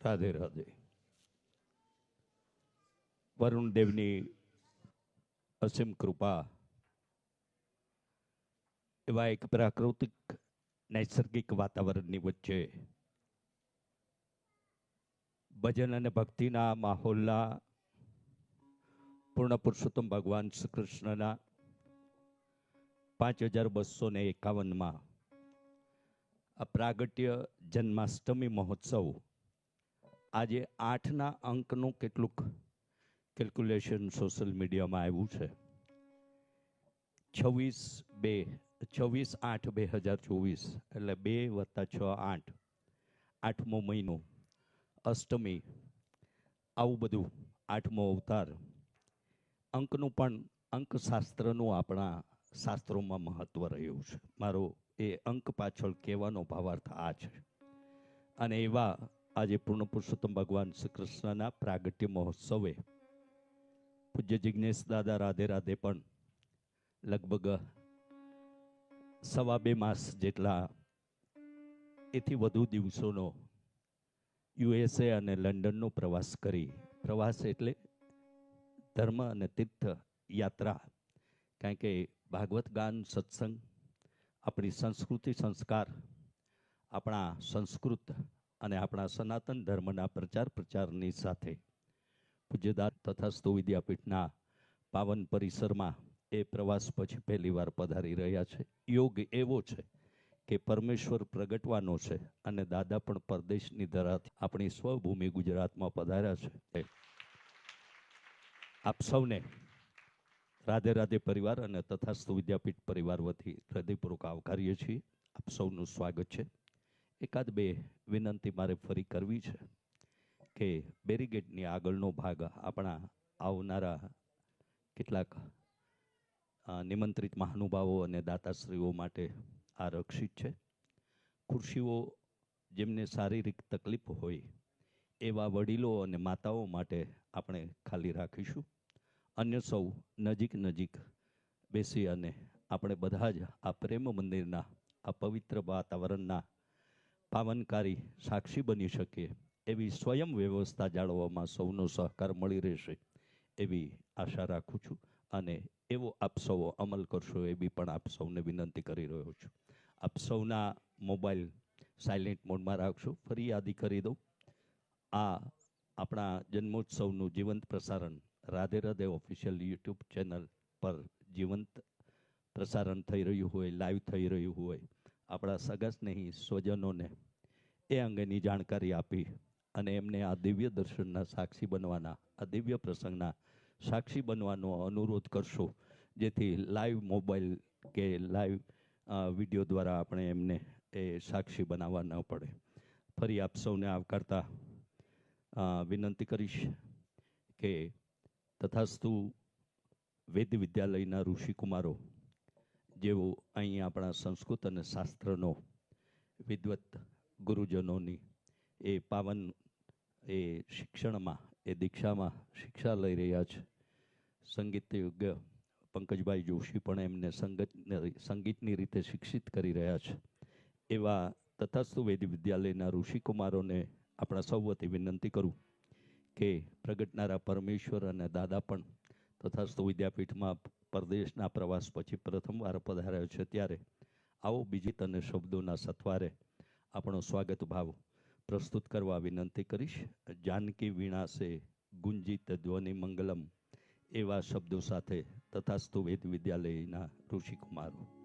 રાધે રાધે. વરુણ દેવની અસીમ કૃપા એવા એક પ્રાકૃતિક, નૈસર્ગિક વાતાવરણની વચ્ચે ભજન અને ભક્તિના માહોલના પૂર્ણ પુરુષોત્તમ ભગવાન શ્રી કૃષ્ણના પાંચ હજાર બસો ને એકાવનમાં આ પ્રાગટ્ય જન્માષ્ટમી મહોત્સવ આજે આઠના અંકનું કેટલુંક કેલ્ક્યુલેશન સોશિયલ મીડિયામાં આવ્યું છે. છવ્વીસ બે, છવ્વીસ આઠ બે હજાર ચોવીસ, એટલે બે વત્તા છ આઠ, આઠમો મહિનો, અષ્ટમી, આવું બધું આઠમો અવતાર. અંકનું પણ અંકશાસ્ત્રનું આપણા શાસ્ત્રોમાં મહત્ત્વ રહ્યું છે. મારો એ અંક પાછળ કહેવાનો ભાવાર્થ આ છે. અને એવા આજે પૂર્ણ પુરુષોત્તમ ભગવાન શ્રી કૃષ્ણના પ્રાગટ્ય મહોત્સવે પૂજ્ય જિજ્ઞેશ દાદા રાધે રાધે પણ લગભગ સવા બે માસ જેટલા એથી વધુ દિવસોનો યુએસએ અને લંડનનો પ્રવાસ કરી, પ્રવાસ એટલે ધર્મ અને તીર્થ યાત્રા. કારણ કે ભાગવત ગાન, સત્સંગ, આપણી સંસ્કૃતિ સંસ્કાર, આપણા સંસ્કૃત અને આપણા સનાતન ધર્મના પ્રચાર પ્રચારની સાથે પૂજ્યદાર તથાસ્તુ વિદ્યાપીઠના પાવન પરિસરમાં એ પ્રવાસ પછી પહેલીવાર પધારી રહ્યા છે. યોગ એવો છે કે પરમેશ્વર પ્રગટવાનો છે અને દાદા પણ પરદેશની ધરાથી આપણી સ્વભૂમિ ગુજરાતમાં પધાર્યા છે. આપ સૌને રાધે રાધે પરિવાર અને તથાસ્તુ વિદ્યાપીઠ પરિવાર વતી હૃદયપૂર્વક આવકારીએ છીએ. આપ સૌનું સ્વાગત છે. એકાદ બે વિનંતી મારે ફરી કરવી છે કે બેરીગેટની આગળનો ભાગ આપણા આવનારા કેટલાક નિમંત્રિત મહાનુભાવો અને દાતાશ્રીઓ માટે આરક્ષિત છે. ખુરશીઓ જેમને શારીરિક તકલીફ હોય એવા વડીલો અને માતાઓ માટે આપણે ખાલી રાખીશું. અન્ય સૌ નજીક નજીક બેસી અને આપણે બધા જ આ પ્રેમ મંદિરના, આ પવિત્ર વાતાવરણના પાવનકારી સાક્ષી બની શકીએ એવી સ્વયં વ્યવસ્થા જાળવવામાં સૌનો સહકાર મળી રહેશે એવી આશા રાખું છું અને એવો આપ સૌ અમલ કરશો એવી પણ આપ સૌને વિનંતી કરી રહ્યો છું. આપ સૌના મોબાઈલ સાયલેન્ટ મોડમાં રાખશો, ફરી યાદી કરી દઉં. આ આપણા જન્મોત્સવનું જીવંત પ્રસારણ Radhe Radhe official YouTube channel પર જીવંત પ્રસારણ થઈ રહ્યું હોય, લાઈવ થઈ રહ્યું હોય આપણા સગા સ્નેહી સ્વજનોને એ અંગેની જાણકારી આપી અને એમને આ દિવ્ય દર્શનના સાક્ષી બનવાના, આ દિવ્ય પ્રસંગના સાક્ષી બનવાનો અનુરોધ કરશો. જેથી લાઈવ મોબાઈલ કે લાઈવ વીડિયો દ્વારા આપણે એમને એ સાક્ષી બનાવવા ન પડે. ફરી આપ સૌને આવકારતા વિનંતી કરીશ કે તથાસ્તુ વેદ વિદ્યાલયના ઋષિકુમારો જેઓ અહીં આપણા સંસ્કૃત અને શાસ્ત્રનો વિદવત ગુરુજનોની એ પાવન એ શિક્ષણમાં, એ દીક્ષામાં શિક્ષા લઈ રહ્યા છે. સંગીત યોગ્ય પંકજભાઈ જોશી પણ એમને સંગત સંગીતની રીતે શિક્ષિત કરી રહ્યા છે. એવા તથાસ્તુ વેદ વિદ્યાલયના ઋષિકુમારોને આપણા સૌ વતી વિનંતી કરું કે પ્રગટનારા પરમેશ્વર અને દાદા પણ તથાસ્તુ વિદ્યાપીઠમાં પરદેશના પ્રવાસ પછી પ્રથમવાર પધાર્યો છે ત્યારે આવો બીજી તને શબ્દોના સથવારે આપણો સ્વાગત ભાવ પ્રસ્તુત કરવા વિનંતી કરીશ. જાનકી વીણાસે ગુંજિત ધ્વનિ મંગલમ એવા શબ્દો સાથે તથાસ્તુ વેદ વિદ્યાલયના ઋષિકુમારો.